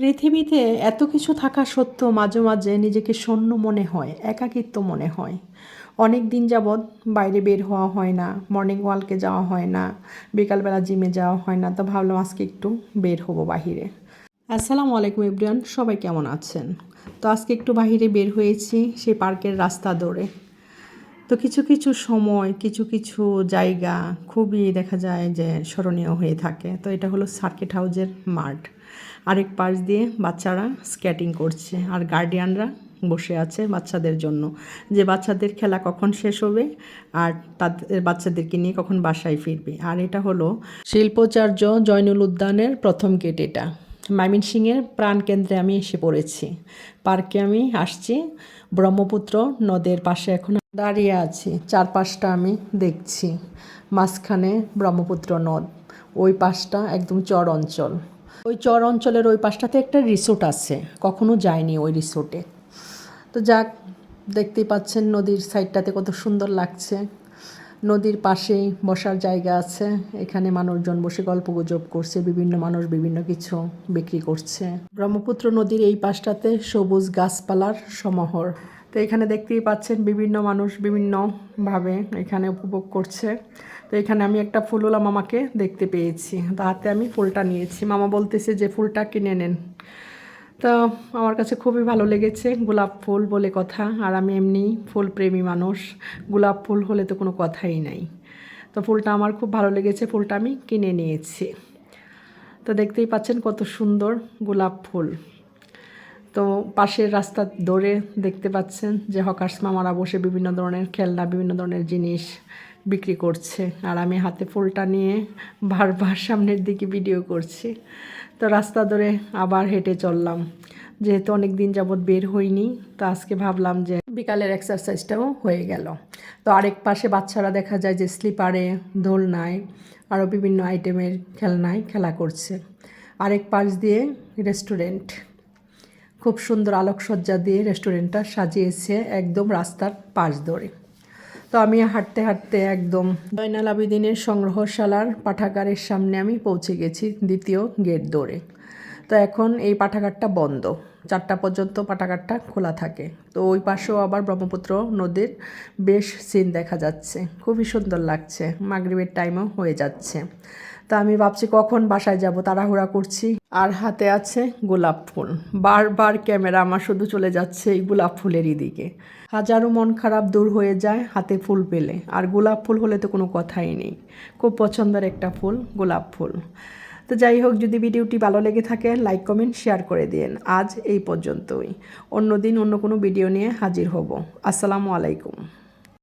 পৃথিবীতে এত কিছু থাকা সত্ত্বেও মাঝে মাঝে নিজেকে শূন্য মনে হয়, একাকিত্ব মনে হয়। অনেক দিন যাবৎ বাইরে বের হওয়া হয় না মর্নিং ওয়ালকে যাওয়া হয় না, বিকালবেলা জিমে যাওয়া হয় না, তো ভাবলাম আজকে একটু বের হব বাহিরে। আসসালামু আলাইকুম ইব্রিয়ান সবাই কেমন আছেন? তো আজকে একটু বাহিরে বের হয়েছি, সেই পার্কের রাস্তা ধরে। তো কিছু কিছু সময়, কিছু কিছু জায়গা খুবই দেখা যায় যে স্মরণীয় হয়ে থাকে। তো এটা হলো সার্কিট হাউজের মাঠ। আরেক পাশ দিয়ে বাচ্চারা স্কেটিং করছে আর গার্ডিয়ানরা বসে আছে বাচ্চাদের জন্য। যে বাচ্চাদের খেলা কখন শেষ হবে আর তাদের বাচ্চাদেরকে নিয়ে কখন বাসায় ফিরবে। আর এটা হলো শিল্পচার্য জয়নুল উদ্যানের প্রথম গেট এটা। ময়মনসিংহের প্রাণকেন্দ্রে আমি এসে পড়েছি। পার্কে আমি আসছি। ব্রহ্মপুত্র নদের পাশে এখন দাঁড়িয়ে আছি। চারপাশটা আমি দেখছি। মাঝখানে ব্রহ্মপুত্র নদ। ওই পাশটা একদম চর অঞ্চল। ওই চর অঞ্চলের ওই পাশটাতে একটা রিসোর্ট আছে। কখনো যায়নি ওই রিসোর্টে। তো যাক, দেখতেই পাচ্ছেন নদীর সাইডটাতে কত সুন্দর লাগছে। নদীর পাশেই বসার জায়গা আছে। এখানে মানুষজন বসে গল্প গুজব করছে, বিভিন্ন মানুষ বিভিন্ন কিছু বিক্রি করছে। ব্রহ্মপুত্র নদীর এই পাশটাতে সবুজ গাছপালার সমাহার। তো এখানে দেখতেই পাচ্ছেন বিভিন্ন মানুষ বিভিন্নভাবে এখানে উপভোগ করছে। তো এখানে আমি একটা ফুলওলা মামাকে দেখতে পেয়েছি। তো হাতে আমি ফুলটা নিয়েছি। মামা বলতেছে যে, ফুলটা কিনে নেন। তো আমার কাছে খুবই ভালো লেগেছে গোলাপ ফুল বলে কথা। আর আমি এমনি ফুল প্রেমী মানুষ, গোলাপ ফুল হলে তো কোনো কথাই নাই। তো ফুলটা আমার খুব ভালো লেগেছে, ফুলটা আমি কিনে নিয়েছি। তো দেখতেই পাচ্ছেন কত সুন্দর গোলাপ ফুল। তো পাশের রাস্তা দৌড়ে দেখতে পাচ্ছেন যে হকার্স মামারা বসে বিভিন্ন ধরনের খেলনা, বিভিন্ন ধরনের জিনিস বিক্রি করছে। আর আমি হাতে ফুলটা নিয়ে বারবার সামনের দিকে ভিডিও করছি। তো রাস্তা ধরে আবার হেঁটে চললাম। যেহেতু অনেক দিন যাবৎ বের হইনি, তো আজকে ভাবলাম যে বিকালের এক্সারসাইজটাও হয়ে গেল। তো আরেক পাশে বাচ্চারা দেখা যায় যে স্লিপারে দোলনায় আরও বিভিন্ন আইটেমের খেলনায় খেলা করছে। আরেক পাশ দিয়ে রেস্টুরেন্ট খুব সুন্দর আলোকসজ্জা দিয়ে রেস্টুরেন্টটা সাজিয়েছে একদম রাস্তার পাশ ধরে। তো আমি হাঁটতে হাঁটতে একদম জয়নাল আবিদিনের সংগ্রহশালার পাঠাগারের সামনে আমি পৌঁছে গেছি দ্বিতীয় গেট দৌড়ে। তো এখন এই পাঠাগারটা বন্ধ। চারটা পর্যন্ত পাঠাগারটা খোলা থাকে। তো ওই পাশেও আবার ব্রহ্মপুত্র নদীর বেশ সিন দেখা যাচ্ছে। খুবই সুন্দর লাগছে। মাগরীবের টাইমও হয়ে যাচ্ছে। তা আমি ভাবছি কখন বাসায় যাব, তাড়াহুড়া করছি। আর হাতে আছে গোলাপ ফুল। বারবার ক্যামেরা আমার শুধু চলে যাচ্ছে এই গোলাপ ফুলেরই দিকে হাজারো মন খারাপ দূর হয়ে যায় হাতে ফুল পেলে। আর গোলাপ ফুল হলে তো কোনো কথাই নেই। খুব পছন্দের একটা ফুল, গোলাপ ফুল। তো যাই হোক, যদি ভিডিওটি ভালো লেগে থাকে লাইক কমেন্ট শেয়ার করে দিন আজ এই পর্যন্তই। অন্য দিন অন্য কোনো ভিডিও নিয়ে হাজির হব। আসসালামু আলাইকুম।